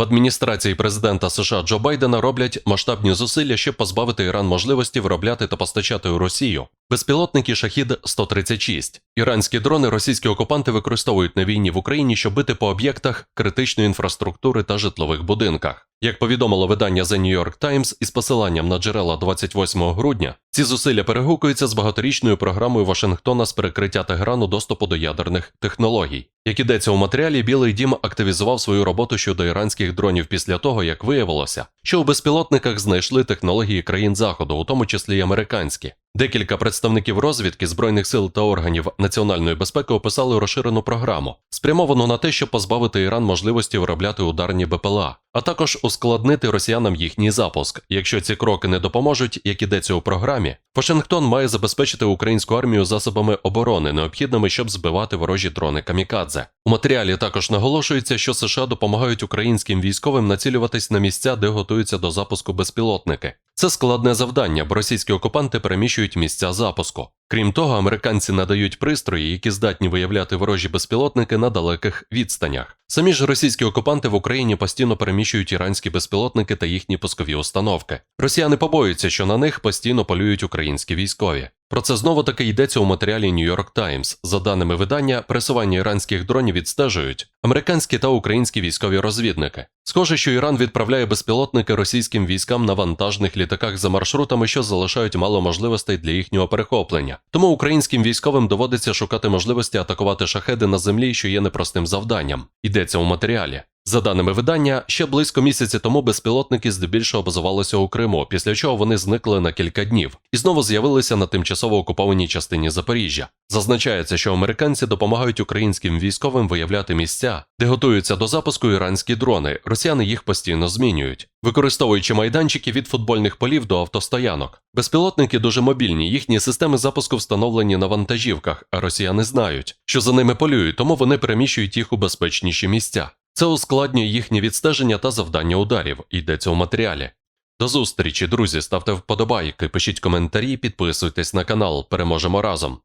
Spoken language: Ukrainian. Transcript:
В адміністрації президента США Джо Байдена роблять масштабні зусилля, щоб позбавити Іран можливості виробляти та постачати у Росію безпілотники Шахід 136 Іранські дрони російські окупанти використовують на війні в Україні, щоб бити по об'єктах критичної інфраструктури та житлових будинках. Як повідомило видання The New York Times із посиланням на джерела 28 грудня, ці зусилля перегукуються з багаторічною програмою Вашингтона з перекриття Тегерану доступу до ядерних технологій. Як ідеться у матеріалі, Білий Дім активізував свою роботу щодо іранських дронів після того, як виявилося, що у безпілотниках знайшли технології країн Заходу, у тому числі й американські. Декілька представників розвідки збройних сил та органів національної безпеки описали розширену програму, спрямовану на те, щоб позбавити Іран можливості виробляти ударні БПЛА, а також ускладнити росіянам їхній запуск. Якщо ці кроки не допоможуть, як ідеться у програмі, Вашингтон має забезпечити українську армію засобами оборони, необхідними, щоб збивати ворожі дрони камікадзе. У матеріалі також наголошується, що США допомагають українським військовим націлюватись на місця, де готуються до запуску безпілотники. Це складне завдання, бо російські окупанти переміщують місця запуску. Крім того, американці надають пристрої, які здатні виявляти ворожі безпілотники на далеких відстанях. Самі ж російські окупанти в Україні постійно переміщують іранські безпілотники та їхні пускові установки. Росіяни побоюються, що на них постійно полюють українські військові. Про це знову таки йдеться у матеріалі New York Times. За даними видання, пересування іранських дронів відстежують американські та українські військові розвідники. Схоже, що Іран відправляє безпілотники російським військам на вантажних літаках за маршрутами, що залишають мало можливостей для їхнього перехоплення. Тому українським військовим доводиться шукати можливості атакувати шахеди на землі, що є непростим завданням. Йдеться у матеріалі. За даними видання, ще близько місяця тому безпілотники здебільшого базувалися у Криму, після чого вони зникли на кілька днів і знову з'явилися на тимчасово окупованій частині Запоріжжя. Зазначається, що американці допомагають українським військовим виявляти місця, де готуються до запуску іранські дрони. Росіяни їх постійно змінюють, використовуючи майданчики від футбольних полів до автостоянок. Безпілотники дуже мобільні, їхні системи запуску встановлені на вантажівках, а росіяни знають, що за ними полюють, тому вони переміщують їх у безпечніші місця. Це ускладнює їхнє відстеження та завдання ударів, йдеться у матеріалі. До зустрічі, друзі, ставте вподобайки, пишіть коментарі, підписуйтесь на канал. Переможемо разом.